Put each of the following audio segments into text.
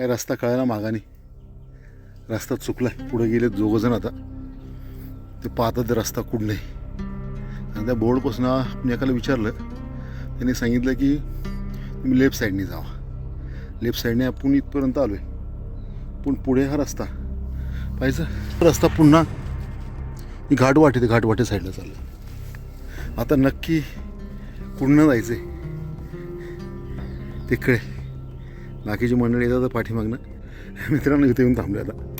काय रस्ता कळायला मागाने. रस्ता चुकला पुढे गेले दोघंजण आता. ते पाहतात रस्ता कुठं नाही आणि त्या बोर्डपासून मी एकाला विचारलं. त्यांनी सांगितलं की तुम्ही लेफ्ट साईडने जावा. लेफ्ट साईडने आपण इथपर्यंत आलो आहे पण पुढे हा रस्ता. पाहिजे रस्ता पुन्हा मी घाटवाटे ते घाटवाटे साईडला चाललं. आता नक्की कुठनं जायचं आहे तिकडे. बाकीची मंडळी येतात पाठीमागनं. मित्रांनो इथे येऊन थांबले आता.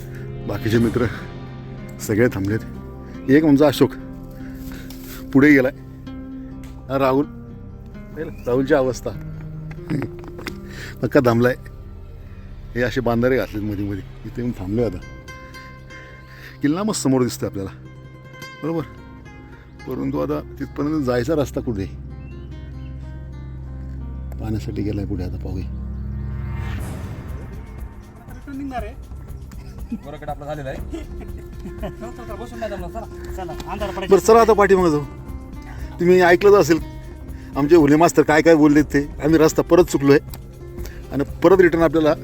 बाकीचे मित्र सगळे थांबलेत. एक आमचा अशोक पुढे गेलाय. राहुल. राहुलची अवस्था. पक्का थांबलाय. हे असे बांधारे घातलेत मध्ये मध्ये. इथे येऊन थांबले आता. किल्ला मस्त समोर दिसतोय आपल्याला. बरोबर? परंतु आता तिथपर्यंत जायचा रस्ता कुठे? आहे? पाण्यासाठी गेलाय पुढे आता पाहूया. निघणार आहे. बरोबर आपला झालेला आहे. चला, चला, बसून नाही जमलं चला चला अंधार बरं चला आता पाठीमागं जाऊ. तुम्ही ऐकलंच असेल आमचे हुले मास्तर काय काय बोललेत ते. आम्ही रस्ता परत चुकलो आहे आणि परत रिटर्न आपल्याला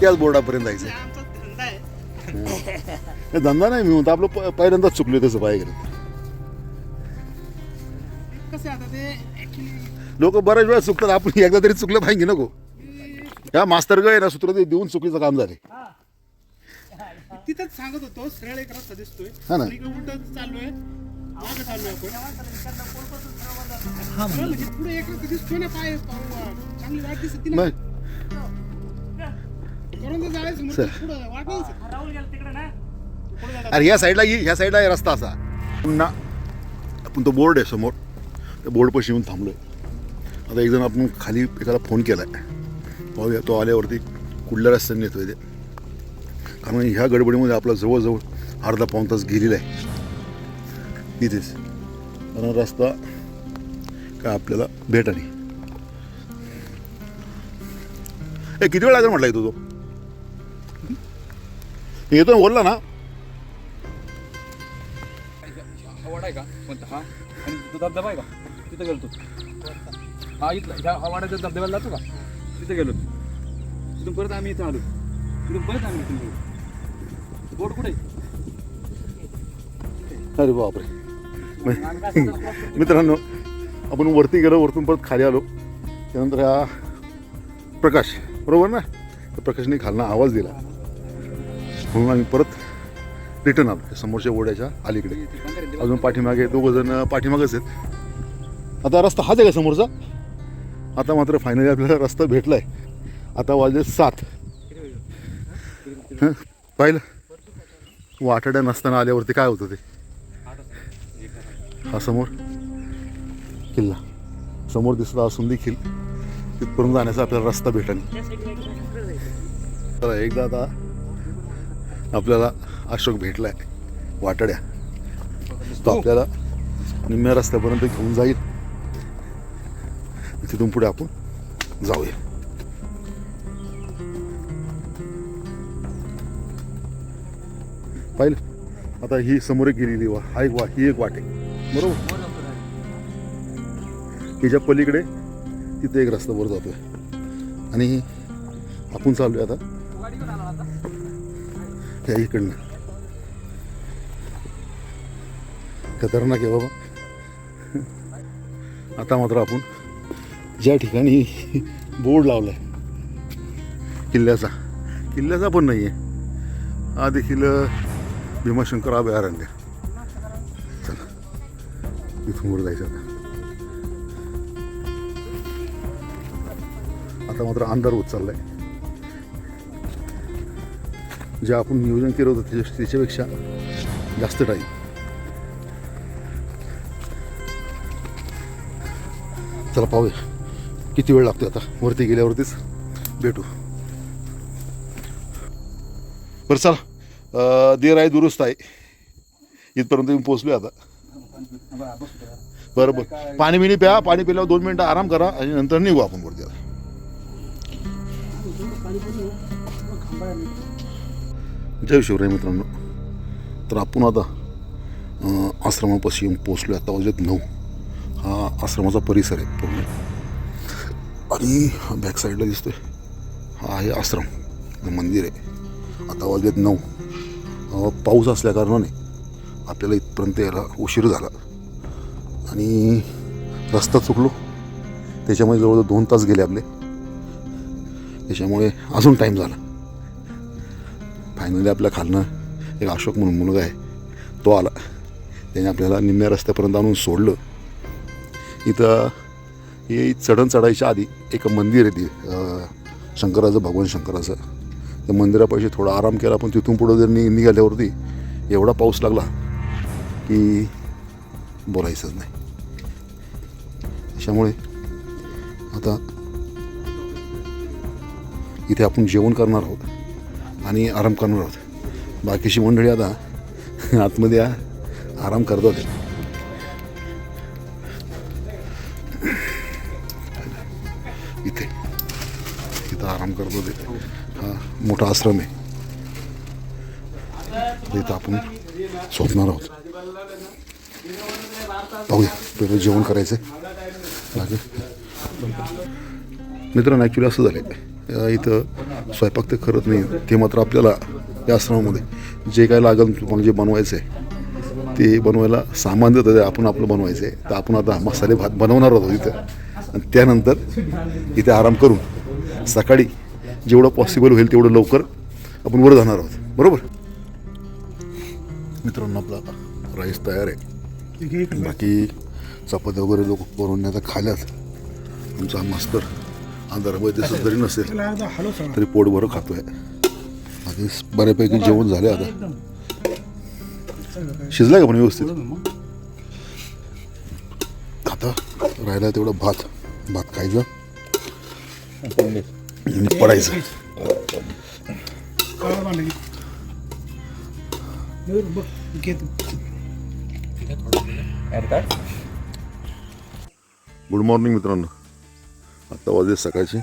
त्याच बोर्डापर्यंत जायचं आहे आमचा धंदा आहे. हे धंदा नाही मी म्हणतो आपलं प- पहिल्यांदाच चुकलो तसं पाहिजे कसं आहे आता ते? लोक बऱ्याच वेळा चुकतात आपण एकदा तरी चुकलं पाहिजे नको. या मास्तर गय ना सूत्र ते देऊन चुकीचं काम झाले. तिथंच सांगत होतो सरळ एक रस्ता दिसतोय. हा ना. मागं चाललोय? आपण. सरळ म्हणजे पुढे एक रस्ता दिसतोय ना पाय पाव- चांगली वाट दिसत ना. मग करून तर जायचं समोर सर. पुढं वाट नाही दिसत. राहुल गेला तिकडे ना? पुढे जायला अरे ह्या साईडला ये ह्या साईडला आहे रस्ता असा. पुन्हा आपण तो बोर्ड आहे समोर. त्या बोर्डपाशी येऊन थांबलोय. आता एक जण आपण खाली एकाला फोन केला आहे पाहूया तो आल्यावरती कुठल्या रस्त्याने येतोय ते. कारण ह्या गडबडीमध्ये आपला जवळजवळ अर्धा पाऊण तास गेलेला आहे. इथेच. कारण रस्ता काय आपल्याला भेटा नाही ए किती वेळ लागेल म्हटला येतो तो? येतो बोलला ना. वाडा आहे का? कोणता? हा? आणि तो धबधबा आहे का? तिथं गेलो तू हा इथला. ह्या वाड्याच्या धबधब्याला जातो का? तिथं गेलो तिथून परत आम्ही इथं आलो. तिथून परत आम्ही इथून गेलो. बोट कुठे अरे बापरे. मित्रांनो आपण वरती गेलो वरतून परत खाली आलो. त्यानंतर हा प्रकाश बरोबर ना? तर प्रकाशने खालना आवाज दिला. म्हणून आम्ही परत रिटर्न आलो समोरच्या ओढ्याच्या अलीकडे. अजून पाठीमागे दोघं जण पाठीमागेच आहेत. आता रस्ता हाच आहे का समोरचा? आता मात्र फायनली आपल्याला रस्ता भेटला आहे आता वाजले सात. हं, पाहिलं? वाटाड्या नसताना आल्यावरती काय होतं ते? हा समोर? किल्ला. समोर दिसत असून देखील तिथपर्यंत जाण्याचा आपल्याला रस्ता भेटला तर एकदा आता आपल्याला अशोक भेटला आहे वाटाड्या. तो आपल्याला निम्म्या रस्त्यापर्यंत घेऊन जाईल. तिथून पुढे आपण जाऊया. पाहिलं? आता ही समोर एक गेलेली वा हा एक वा ही एक वाट. आहे बरोबर हिच्या पलीकडे तिथे एक रस्ता वर जातोय. आणि आपण चाललोय आता त्या इकडनं. खतरनाक आहे बाबा. आता मात्र आपण ज्या ठिकाणी बोर्ड लावला आहे किल्ल्याचा. किल्ल्याचा पण नाही आहे हा देखील भीमाशंकर अभयारण्य. चला. इथून वर जायचं आता. आता मात्र अंधार होत चाललाय. जे आपण नियोजन केलं होतं त्याच्या- त्याच्यापेक्षा जास्त टाईम चला पाहूया. किती वेळ लागतो आता? वरती गेल्यावरतीच? भेटू. बरं चला. देर आहे दुरुस्त आहे. इथपर्यंत मी पोचलो आता. बरं बरं. पाणी बिणी प्या पाणी पिल्यावर दोन मिनटं आराम करा आणि नंतर निघू आपण वरती आता. जय शिवराय मित्रांनो. तर आपण आता आश्रमापासून आश्रमापाशी येऊन पोचलो आता वाजत नऊ. हा आश्रमाचा परिसर आहे पूर्ण. आणि बॅक साईडला दिसतोय. हा आहे आश्रम. मंदिर आहे. आता वाजलेत नऊ. पाऊस पाऊस असल्याकारणाने आपल्याला इथपर्यंत यायला उशीर झाला. आणि रस्ता चुकलो. त्याच्यामुळे जवळजवळ दोन तास गेले आपले. त्याच्यामुळे अजून टाईम झाला. फायनली आपल्या खालनं एक अशोक म्हणून मुलगा आहे. तो आला. त्याने आपल्याला निम्म्या रस्त्यापर्यंत आणून सोडलं. इथं हे चढण चढायच्या आधी एक मंदिर आहे ती शंकराचं भगवान शंकराचं. त्या मंदिरापाशी थोडा आराम केला पण तिथून पुढं जर नि निघाल्यावरती एवढा पाऊस लागला की बोलायचंच नाही. त्याच्यामुळे आता इथे आपण जेवण करणार आहोत आणि आराम करणार आहोत. बाकीची मंडळी आता आतमध्ये आ- आराम करतात मोठा आश्रम आहे. तर इथं आपण स्वप्नार आहोत. पाहूया पहिलं जेवण करायचं लागेल मित्रांनो ॲक्च्युली असं झालं आहे इथं स्वयंपाक तर करत नाही ते मात्र आपल्याला या आश्रमामध्ये जे काय लागेल तुम्हाला जे बनवायचं आहे ते बनवायला सामान देतं आपण आपलं बनवायचं आहे तर आपण आता मसाले भात बनवणार आहोत इथं. आणि त्यानंतर इथे आराम करून सकाळी जेवढं पॉसिबल होईल तेवढं लवकर आपण वर जाणार आहोत. बरोबर? मित्रांनो आपला राईस तयार आहे. बाकी चपात्या वगैरे लोक बनवून आता खाल्यात. आमचा मास्तर अंधारामध्ये दिसत जरी नसेल. तरी पोट भरं खातोय. बाकी बऱ्यापैकी जेवण झाले आता. शिजलाय का पण व्यवस्थित? आता राहिला तेवढा भात. भात खायचा. आणि पडायचं गुड मॉर्निंग मित्रांनो. आत्ता वाजले सकाळचे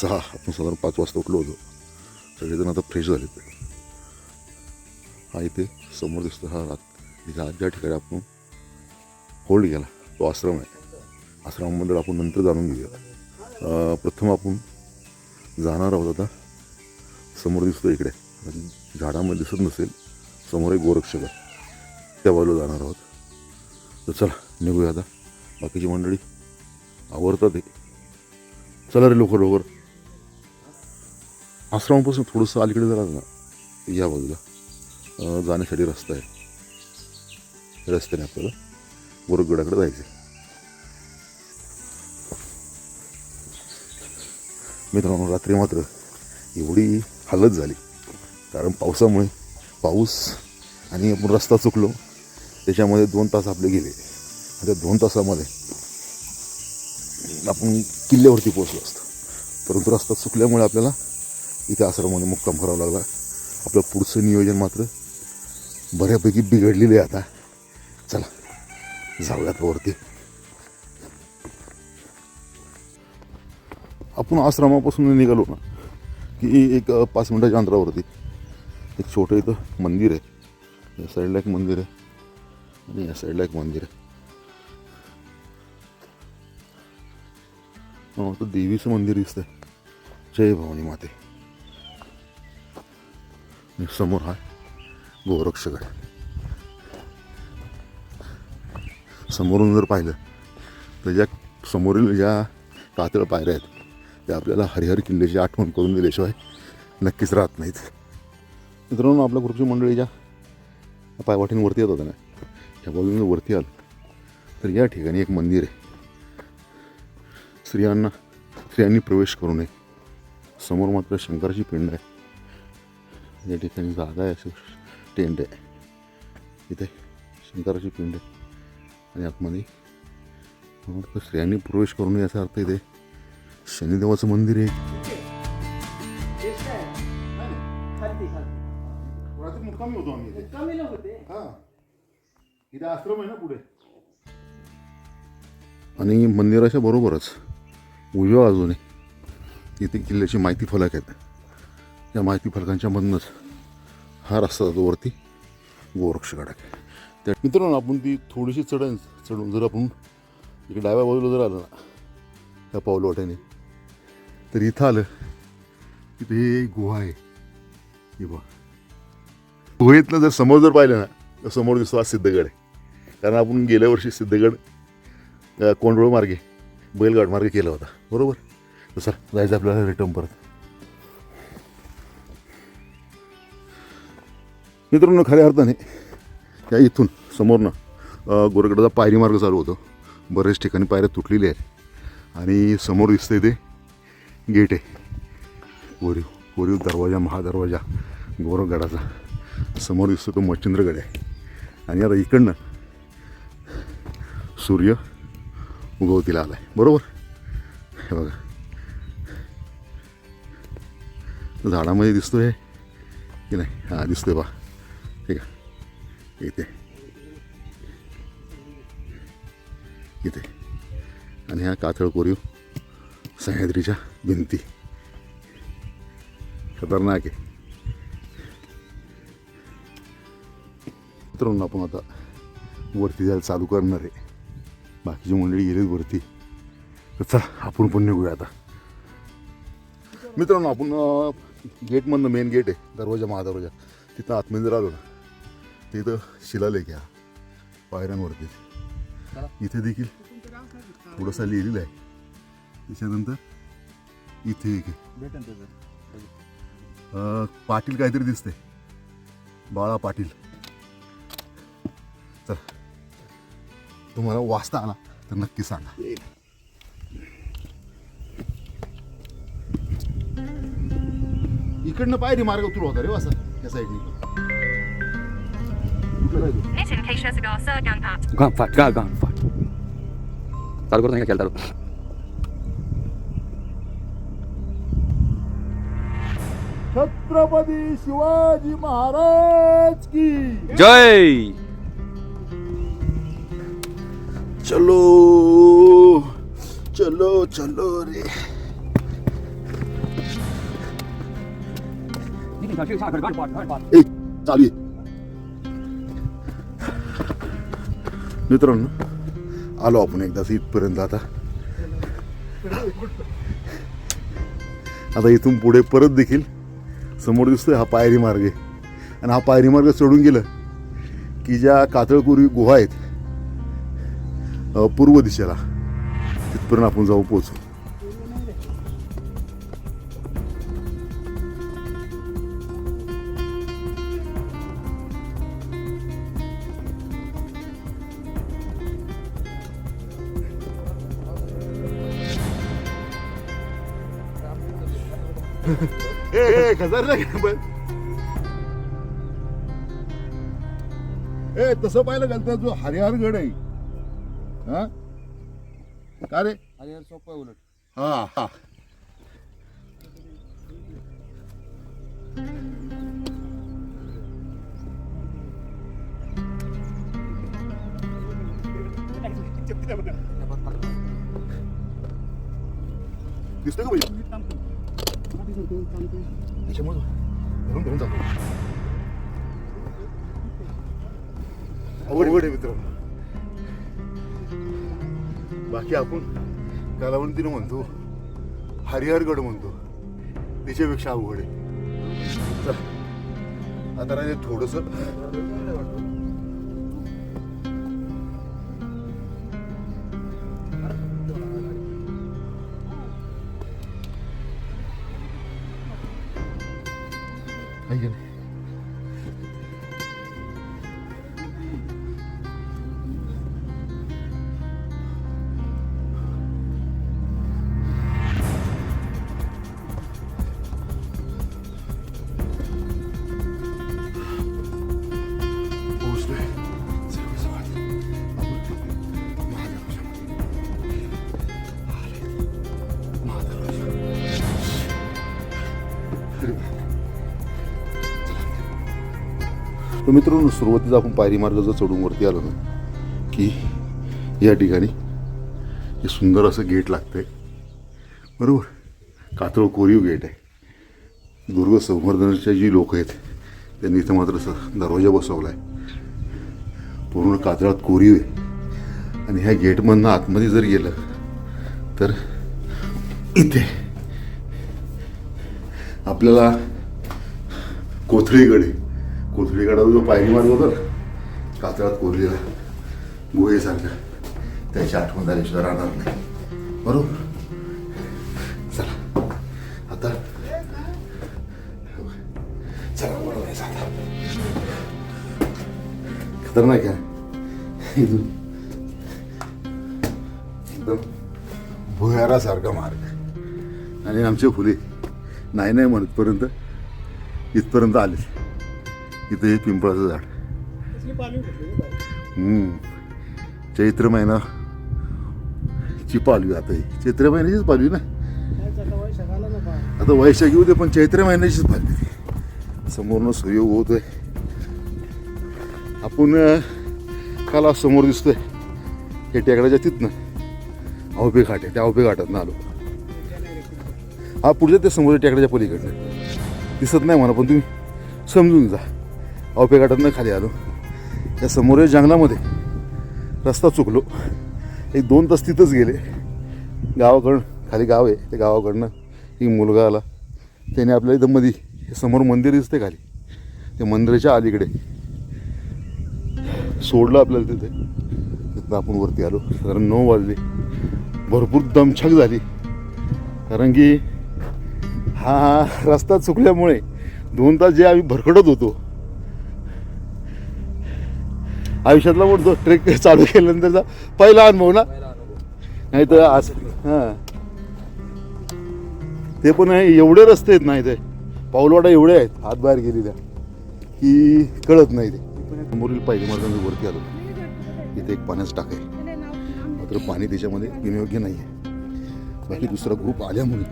सहा. आपण साधारण पाच वाजता उठलो होतो. सगळेजण आता फ्रेश झाले हा इथे समोर दिसतो हा रात. इथे आज ज्या ठिकाणी आपण होल्ड केला तो आश्रम आहे. आश्रमाबद्दल आपण नंतर जाणून घेऊया प्रथम आपण जाणार आहोत आता. समोर दिसतो इकडे. झाडामध्ये दिसत नसेल समोर एक गोरक्षक आहे. त्या बाजूला जाणार आहोत. तर चला निघूया आता. बाकीची मंडळी आवडतात ते चला रे लवकर लवकर. आश्रमापासून थोडंसं अलीकडे जरा ना या बाजूला. जाण्यासाठी रस्ता आहे. रस्त्याने आपल्याला गोरखगडाकडे जायचं मित्रांनो रात्री मात्र एवढी हालत झाली. कारण पावसामुळे पाऊस आणि आपण रस्ता चुकलो त्याच्यामध्ये दोन तास आपले गेले. त्या दोन तासामध्ये आपण किल्ल्यावरती पोहोचलो असतो. परंतु रस्ता चुकल्यामुळे आपल्याला इथे आश्रमामध्ये मुक्काम करावा लागला. आपलं पुढचं नियोजन मात्र बऱ्यापैकी बिघडलेलं आहे आता. चला जाऊयात वरती. आपण आश्रमापासून निघालो ना की एक पाच मिनटाच्या अंतरावरती. एक छोटं इथं मंदिर आहे. या साईडला एक मंदिर आहे. आणि या साईडला एक मंदिर आहे. हां तर देवीचं मंदिर दिसतंय. जय भवानी माते. समोर हा गोरक्षक आहे. समोरून जर पाहिलं तर ज्या समोरील ज्या कातळ पायऱ्या आहेत ते आपल्याला हरिहर किल्ल्याची आठवण करून दिल्याशिवाय नक्कीच राहत नाहीत. मित्रांनो आपल्या ग्रुपची मंडळी ज्या पायवाटींवरती येत होत्या ना. ह्या बाजूने वरती आलं. तर या ठिकाणी एक मंदिर आहे. स्त्रियांना स्त्रियांनी प्रवेश करू नये. समोर मात्र शंकराची पिंड आहे. या ठिकाणी जागा आहे असं टेंट आहे. इथे शंकराची पिंड आहे. आणि आतमध्ये स्त्रियांनी प्रवेश करू नये याचा अर्थ इथे शनिदेवाचं मंदिर आहे. मुक्कामी होतो आम्ही इथे हा इथे आश्रम आहे ना पुढे आणि मंदिराच्या बरोबरच. उजव्या बाजूने इथे किल्ल्याची माहिती फलक आहेत. त्या माहिती फलकांच्या मधनंच हा रस्ता जातो वरती. गोरक्षगड आहे त्या मित्रांनो आपण ती थोडीशी चढण चढून जर आपण इकडे डाव्या बाजूला जर आलं ना त्या पाऊलवाट्याने तर इथं आलं. इथे गुहा आहे. हे बघ. गुहेतनं जर समोर जर पाहिलं ना तर समोर दिसतो आज सिद्धगड आहे. कारण आपण गेल्या वर्षी सिद्धगड अ, कोंडोळ मार्गे बैलगाड मार्गे केला होता. बरोबर? तर सर जायचं आपल्याला रिटर्न परत. मित्रांनो खऱ्या अर्थाने या इथून समोरनं गोरगडाचा पायरी मार्ग चालू होतो. बरेच ठिकाणी पायऱ्या तुटलेल्या आहेत. आणि समोर दिसते ते गेट आहे. कोरीव कोरीव दरवाजा महादरवाजा गोरगडाचा समोर दिसतो तो मच्छिंद्रगड आहे. आणि आता इकडनं सूर्य उगवतीला आला आहे बरोबर? हे बघा. झाडामध्ये दिसतोय की नाही? हां दिसतोय बा. ठीक आहे इथे. इथे. आणि हा कातळ कोरीव. सह्याद्रीच्या भिंती. खतरनाक आहे. मित्रांनो आपण आता वरती जायला चालू करणार आहे. बाकीची मंडळी गेलीत वरती. तर चला आपण पण निघूया आता. मित्रांनो आपण गेटमधनं मेन गेट आहे दरवाजा महादरवाजा. तिथं आतमध्ये आलो ना तिथं शिलालेख आहे. पायऱ्यांवरती. इथे देखील थोडासा लिहिलेलं आहे. त्याच्यानंतर इथे एक आहे. पाटील काहीतरी दिसते बाळा पाटील. तर तुम्हाला वाचता आला तर नक्की सांगा. इकडनं पायरी मार्ग तुला होता रे वासा त्या साईडनी कुठलं काय छत्रपती शिवाजी महाराज की. जय! चलो चलो चलो रे. चालू. मित्रांनो आलो आपण एकदाच इथपर्यंत आता. आता इथून पुढे परत देखील समोर दिसतोय हा पायरी मार्ग. आहे आणि हा पायरी मार्ग चढून गेलं की ज्या कातळकुरी गुहा आहेत पूर्व दिशेला तिथपर्यंत आपण जाऊ पोचू ए, ए, खतरनाक आहे पण. ए तसं पाहिलं का त्या जो हरिहरगड आहे? हा? का रे? अरे यार सोपं आहे उलट. हा हा. बाकी आपण कलावंतीनं म्हणतो हरिहरगड म्हणतो. त्याच्यापेक्षा अवघड आहे. आता राहिले थोडंसं तर मित्रांनो सुरुवातीला आपण पायरी मार्ग जर चढून वरती आलो ना की या ठिकाणी हे सुंदर असं गेट लागतंय. बरोबर? कातळ कोरीव गेट आहे. दुर्ग संवर्धनाचे जी लोक आहेत त्यांनी इथं मात्र असं दरवाजा बसवला आहे पूर्ण कातळात कोरीव आहे. आणि ह्या गेटमधनं आतमध्ये जर गेलं तर इथे आपल्याला कोथळीकडे कोथळीगडाचा जो पायरी मार्ग होता कातळात कोरलेला गुहेसारखा त्याची आठवण झाल्याशिवाय राहणार नाही. बरोबर? चला. आता चला बरोबर आहे आता खतरनाक आहे. इथून एकदम भुयारासारखा मार्ग. आणि आमचे फुले नाही नाही म्हणतपर्यंत इथपर्यंत आले इथं हे पिंपळाचं झाड. हम्म. चैत्र महिना. ची पालवी आता ही. चैत्र महिन्याचीच पालवी ना? आता वैशाख येऊ दे पण चैत्र महिन्याचीच पालवी. ती समोरनं सूर्य आहे आपण काला काल समोर दिसतोय. हे टेकड्याच्या तिथनं. अवपे घाट आहे त्या अवपे घाटातनं आलो. हा पुढच्या ते समोर टेकड्याच्या पलीकडनं. दिसत नाही म्हणा पण तुम्ही समजून जा. अवपे घाटातनं खाली आलो. त्या समोर जंगलामध्ये रस्ता चुकलो. एक दोन तास तिथंच गेले. गावाकडं खाली गाव आहे. त्या गावाकडनं एक मुलगा आला. त्याने आपल्या इथं मध्ये हे समोर मंदिर दिसते खाली. त्या मंदिराच्या अलीकडे सोडलं आपल्याला तिथे. तिथं आपण वरती आलो. साधारण नऊ वाजले. भरपूर दमछाक झाली. कारण की हा रस्ता चुकल्यामुळे दोन तास जे आम्ही भरकटत होतो आयुष्यातला म्हणतो ट्रेक चालू केल्यानंतरचा पहिला अनुभव ना? नाही तर आज हां. ते पण आहे, एवढे रस्ते आहेत नाही ते पाऊलवाडा एवढे आहेत हात बाहेर गेलेल्या की कळत नाही ते. समोरील पाहिजे मार्गाने वरती आलो. इथे एक पाण्याचं टाक आहे. मात्र पाणी त्याच्यामध्ये पिण्यायोग्य नाही आहे बाकी दुसरा ग्रुप आल्यामुळे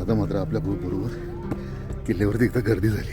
आता मात्र आपल्या ग्रुपबरोबर किल्ल्यावरती एकदा गर्दी झाली.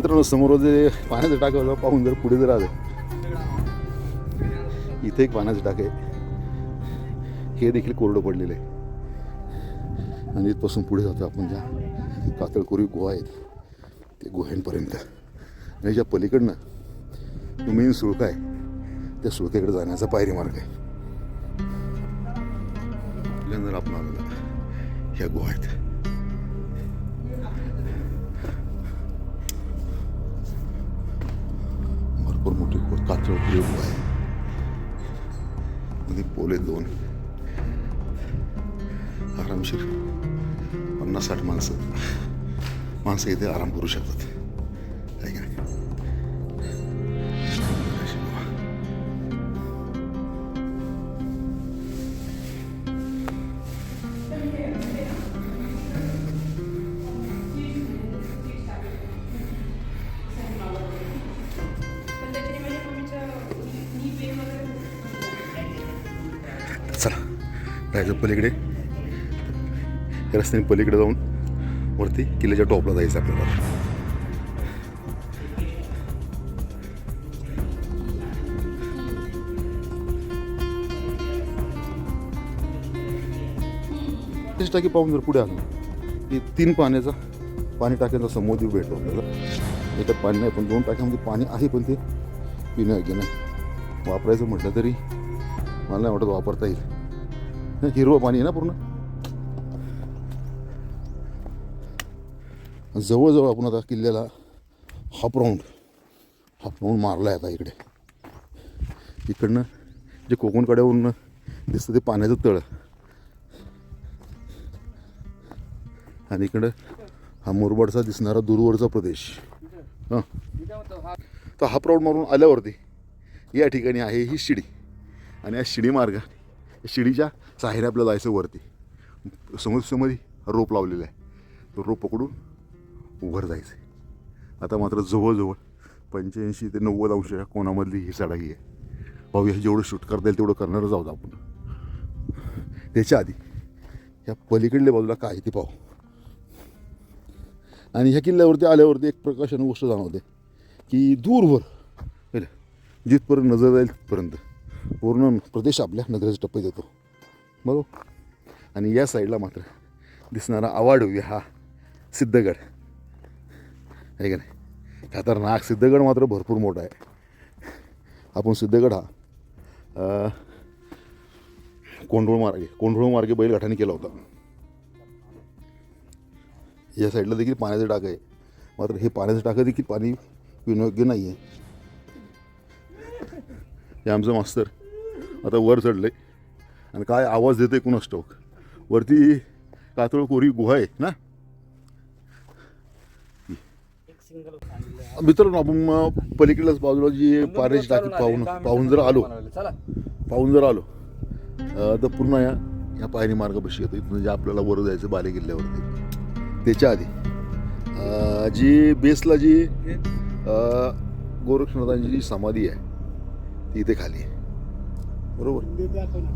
मित्रांनो समोर जे पाण्याचं टाकलं पाहून जर पुढे जर आलं. इथे एक पाण्याचं टाक आहे. हे देखील कोरडं पडलेलं आहे. आणि इथपासून पुढे जातो आपण ज्या कातळकोरी गुहा आहेत ते गुह्यांपर्यंत. आणि ज्या पलीकडनं जो मेन सुळका आहे त्या सुळक्याकडे जाण्याचा पायरी मार्ग आहे. पहिल्यांदा आपण आलेला ह्या गुहा आहेत. गो- कातळ आहे मध्ये पोले दोन. आरामशीर पन्नास साठ माणसं. माणसं इथे आराम करू शकतात. आहे का पलीकडे. रस्त्याने पलीकडे जाऊन वरती किल्ल्याच्या टॉपला जायचं आपल्याला. तीस टाकी पाहून जर पुढे आलो की तीन पाण्याचा पाणी टाक्यांचा समोर भेटतो आपल्याला. एका पाणी नाही पण दोन टाक्यामध्ये पाणी आहे पण ते पिण्यायोग्य नाही? वापरायचं म्हटलं तरी मला नाही वाटत वापरता येईल. हिरवं पाणी आहे ना पूर्ण? जवळजवळ आपण आता किल्ल्याला हाफ राऊंड हाफ राऊंड मारला आहे आता इकडे. इकडनं जे कोकण कड्यावरून दिसतं ते पाण्याचं तळ. आणि इकडं हा मुरबाडचा दिसणारा दूरवरचा प्रदेश. हां. तर हाफ राऊंड मारून आल्यावरती या ठिकाणी आहे ही शिडी. आणि या शिडी मार्ग शिडीच्या साहेर आपल्याला जायचं वरती. समोर समोर रोप लावलेला आहे. तो रोप पकडून उघड जायचं आहे आता मात्र जवळजवळ पंच्याऐंशी ते नव्वद अंश कोणामधली ही चढाई आहे. पाहूया जेवढं शूट करता येईल तेवढं करणारच आहोत आपण. त्याच्या आधी ह्या पलीकडल्या बाजूला काय आहे ते पाहू. आणि ह्या किल्ल्यावरती आल्यावरती एक प्रकाशानं गोष्ट जाणवते की दूरवर जिथपर्यंत नजर जाईल तिथपर्यंत पूर्ण प्रदेश आपल्या नगराच्या टप्प्यात येतो. बरोबर? आणि या साईडला मात्र दिसणारा आवाडवी हा सिद्धगड. आहे का नाही? खतरनाक. सिद्धगड मात्र भरपूर मोठा आहे. आपण सिद्धगड हा अ, कोंढोळ मार्गे कोंढोळ मार्गे बैलगाठाने केला होता. या साईडला देखील पाण्याचं टाकं आहे. मात्र हे पाण्याचं टाकं देखील पाणी पिण्यायोग्य नाही आहे हे आमचं मास्तर. आता वर चढलं आहे आणि काय आवाज देते कुणास स्टॉक वरती कातळ कोरी गुहा आहे ना? मित्रांनो आपण मग पलीकडल्याच बाजूला जी पाण्याची टाकी पाहून पाहून जर आलो पाहून जर आलो तर पूर्ण या ह्या पायरी मार्गापाशी येतो इथून जे आपल्याला वर जायचं बाले किल्ल्यावरती त्याच्या आधी जी बेसला जी गोरक्षनाथांची जी समाधी आहे ती इथे खाली आहे. बरोबर?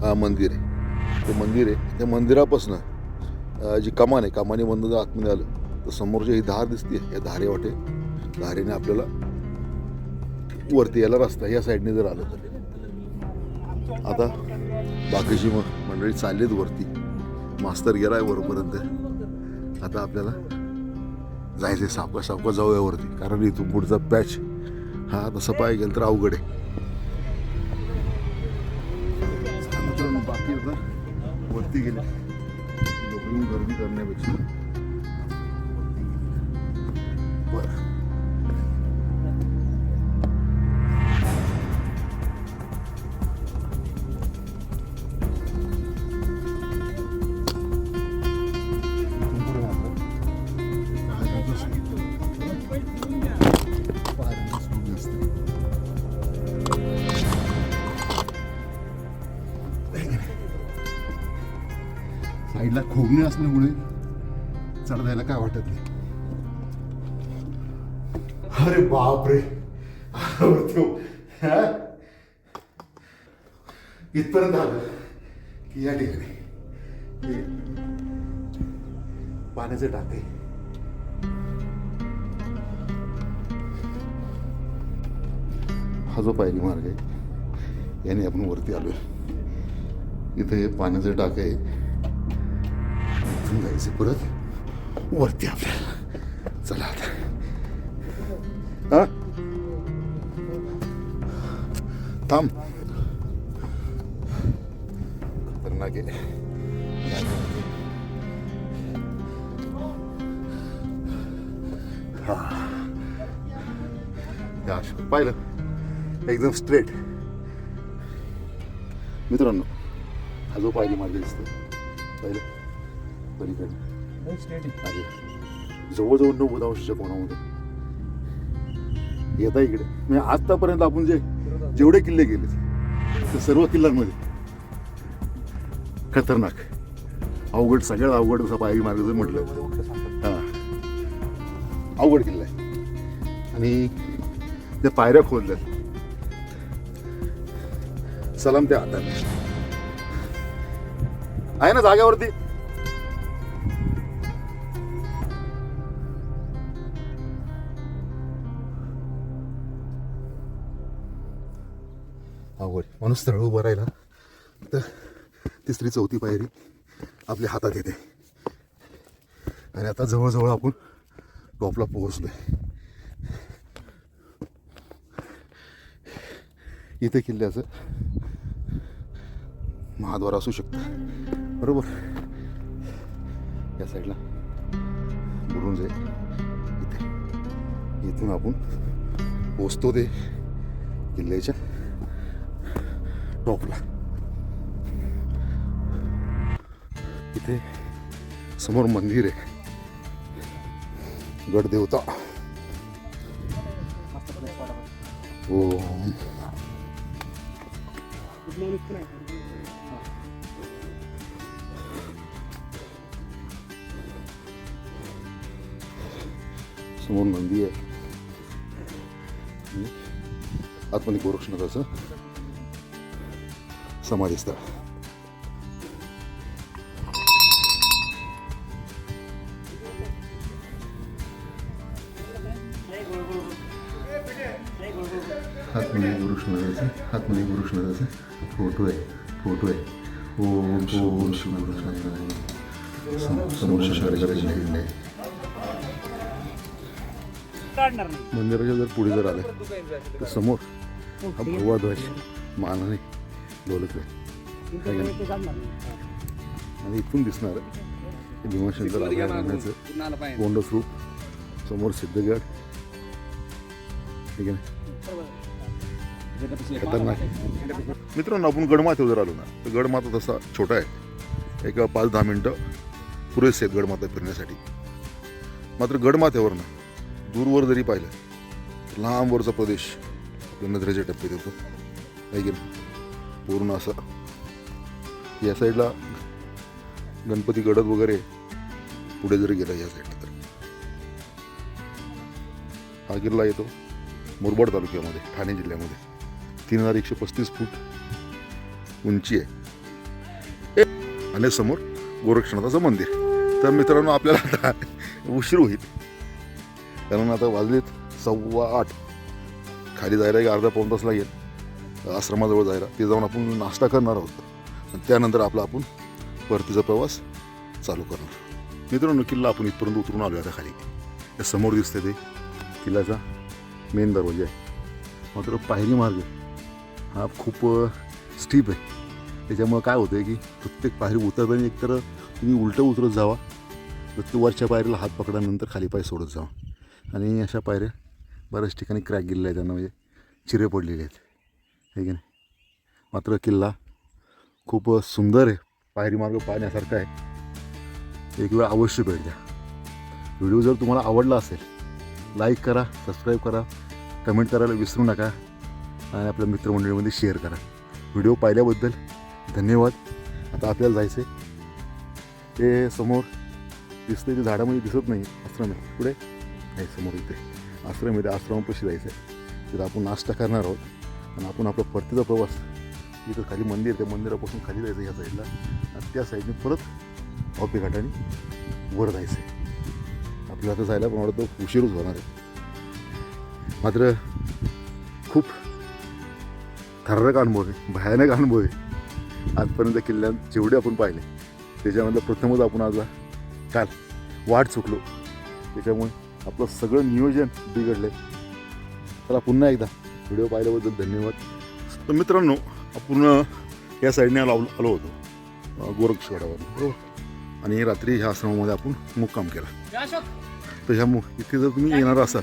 हा मंदिर आहे. ते मंदिर आहे. त्या मंदिरापासनं जी कमान आहे कमानीमधनं जर आतमध्ये आलं तर समोरची ही धार दिसते या धारे वाटे. धारेने आपल्याला वरती यायला रस्ता या साईडने जर आलं तर. आता बाकीची मग मंडळी चाललीत वरती. मास्तर गेलाय वरपर्यंत. आता आपल्याला जायचं सावका सावका जाऊया वरती. कारण इथून पुढचा पॅच हा तसं पाय गेलं तर अवघड आहे. बाकी आता वरती गेले. लोकांनी गर्दी करण्यापेक्षा. साईडला खोबणे असल्यामुळे चढायला काय वाटत नाही. अरे बापरे. इथपर्यंत आलं की या ठिकाणी. पाण्याचे टाके हा जो पायरी मार्ग आहे याने आपण वरती आलो इथे हे पाण्याचे टाके आहे. इथून जायचं परत. वरती आपल्याला. चला आता. हा? थांब. खतरनाक आहे. पाहिलं? एकदम स्ट्रेट मित्रांनो हा जो पाहिजे मार्ग दिसतो पाहिलं? जवळजवळ नव्वद अंशाच्या कोणामध्ये येता इकडे म्हणजे आतापर्यंत आपण जे जेवढे किल्ले गेले ते सर्व किल्ल्यांमध्ये खतरनाक अवघड सगळ्यात अवघड असा पायरी मार्ग जर म्हटलं हा अवघड किल्ला आहे आणि त्या पायऱ्या खोदल्यात सलाम त्या हाताने आहे ना जाग्यावरती अवघड माणूस स्थळ उभं राहिला तर तिसरी चौथी पायरी आपल्या हातात येते. आणि आता जवळजवळ आपण टॉपला आहे इथे किल्ल्याचं महाद्वार असू शकतं. बरोबर? या साईडला. बुरुंज आहे इथे. इथून आपण पोचतो ते किल्ल्याच्या टॉपला इथे समोर मंदिर आहे. गडदेवता. ओम समोर नंदी आहे. आणि आतमध्ये गोरक्षनाथाचं. 様でした。मंदिराच्या फोटो आहे फोटो आहे जर पुढे जर आलं तर समोर हा भगवा ध्वज मानाने आहे आणि इथून दिसणार आहे भीमाशंकर अभयारण्याचं पूर्ण आलं पाहिजे कोंड रूप समोर सिद्धगड ठीक आहे ना खतरनाक. मित्रांनो आपण गडमाथ्यावर जर आलो ना. तर गडमाथा तसा छोटा आहे. एक पाच दहा मिनटं पुरेसे आहेत गडमाथा फिरण्यासाठी. मात्र गडमाथ्यावर ना दूरवर जरी पाहिलं लांबवरचा प्रदेश आपल्या नजरेच्या टप्प्यात येतो. नाही? पूर्ण असा. या साईडला गणपती गडद वगैरे पुढे जरी गेला या साईडला तर. हा किल्ला येतो. मुरबाड तालुक्यामध्ये ठाणे जिल्ह्यामध्ये. तीन हजार एकशे पस्तीस फूट उंची आहे. आणि समोर गोरक्षनाथाचं मंदिर. तर मित्रांनो आपल्याला आता उशीर होईल. कारण आता वाजलेत सव्वा आठ. खाली जायला एक अर्धा पाऊण तास लागेल. आश्रमाजवळ जायला. ते जाऊन आपण नाश्ता करणार आहोत. आणि त्यानंतर आपला आपण परतीचा प्रवास चालू करणार मित्रांनो किल्ला आपण इथपर्यंत उतरून आलो आता खाली. त्या समोर दिसते ते किल्ल्याचा मेन दरवाजा आहे. मात्र पायरी मार्ग हा खूप स्टीप आहे. त्याच्यामुळं काय होतं आहे की प्रत्येक पायरी उतरताना एकतर तुम्ही उलटं उतरत जावा. प्रत्येक वरच्या पायरीला हात पकडानंतर खाली पाय सोडत जावा. आणि अशा पायऱ्या बऱ्याच ठिकाणी क्रॅक गेलेल्या आहेत त्यांना म्हणजे चिरे पडलेले आहेत. आहे की नाही मात्र किल्ला खूप सुंदर आहे. पायरी मार्ग पाहण्यासारखा आहे. एक वेळ अवश्य भेट द्या. व्हिडिओ जर तुम्हाला आवडला असेल लाईक करा सबस्क्राईब करा कमेंट करायला विसरू नका आणि आपल्या मित्रमंडळीमध्ये शेअर करा. व्हिडिओ पाहिल्याबद्दल धन्यवाद. आता आपल्याला जायचं आहे ते समोर दिसतंय ते झाडामध्ये दिसत नाही आश्रम आहे. पुढे? आहे समोर इथे. आश्रम आहे त्या आश्रमापाशी जायचं आहे तिथं आपण नाश्ता करणार आहोत. आणि आपण आपला परतीचा प्रवास इथं खाली मंदिर त्या मंदिरापासून खाली जायचं या साईडला आणि त्या साईडने परत ऑपे घाटाने वर जायचं आहे आपल्याला आता जायला पण वाटतं उशीरच होणार आहे. मात्र खूप थर्रक अनुभव आहे भयानक अनुभव आहे. आजपर्यंत किल्ल्यात जेवढे आपण पाहिले त्याच्यामधलं प्रथमच आपण आज काल वाट चुकलो. त्याच्यामुळे आपलं सगळं नियोजन बिघडलं आहे चला पुन्हा एकदा व्हिडिओ पाहिल्याबद्दल धन्यवाद. तर मित्रांनो आपण या साईडने आलो आलो होतो अं, गोरक्षगडावर बरोबर? आणि रात्री ह्या आश्रमामध्ये आपण मुक्काम केला. तर ह्या मु इथे जर तुम्ही येणार असाल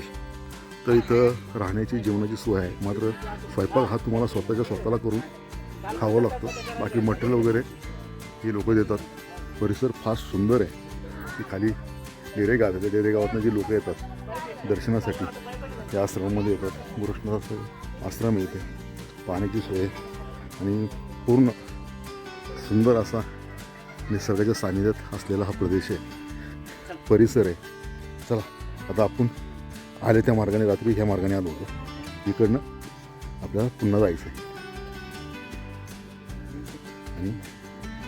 तर इथं राहण्याची जेवणाची सोय आहे. मात्र स्वयंपाक हा तुम्हाला स्वतःच्या स्वतःला करून खावं लागतं. बाकी मटेरियल वगैरे हे लोक देतात. परिसर फार सुंदर आहे. की खाली डेरे गाव आहे त्या डेरे गावातनं जी लोक येतात दर्शनासाठी या आश्रमामध्ये येतात. गोरक्षनाथाचं आश्रम येते पाण्याची सोय आणि पूर्ण सुंदर असा निसर्गाच्या सानिध्यात असलेला हा प्रदेश आहे. परिसर आहे. चला आता आपण आले त्या मार्गाने रात्री ह्या मार्गाने आलो होतो. इकडनं आपल्याला पुन्हा जायचं आहे आणि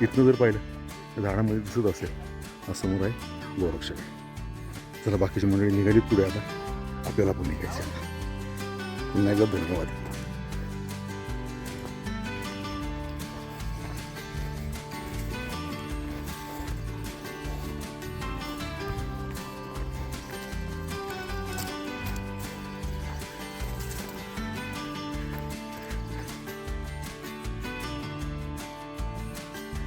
इथनं जर पाहिलं झाडामध्ये दिसत असेल हा समोर आहे. गोरक्षक चला बाकीची मंडळी निघाली पुढे आता. आपल्याला पण निघायचं आहे. पुन्हा एकदा धन्यवाद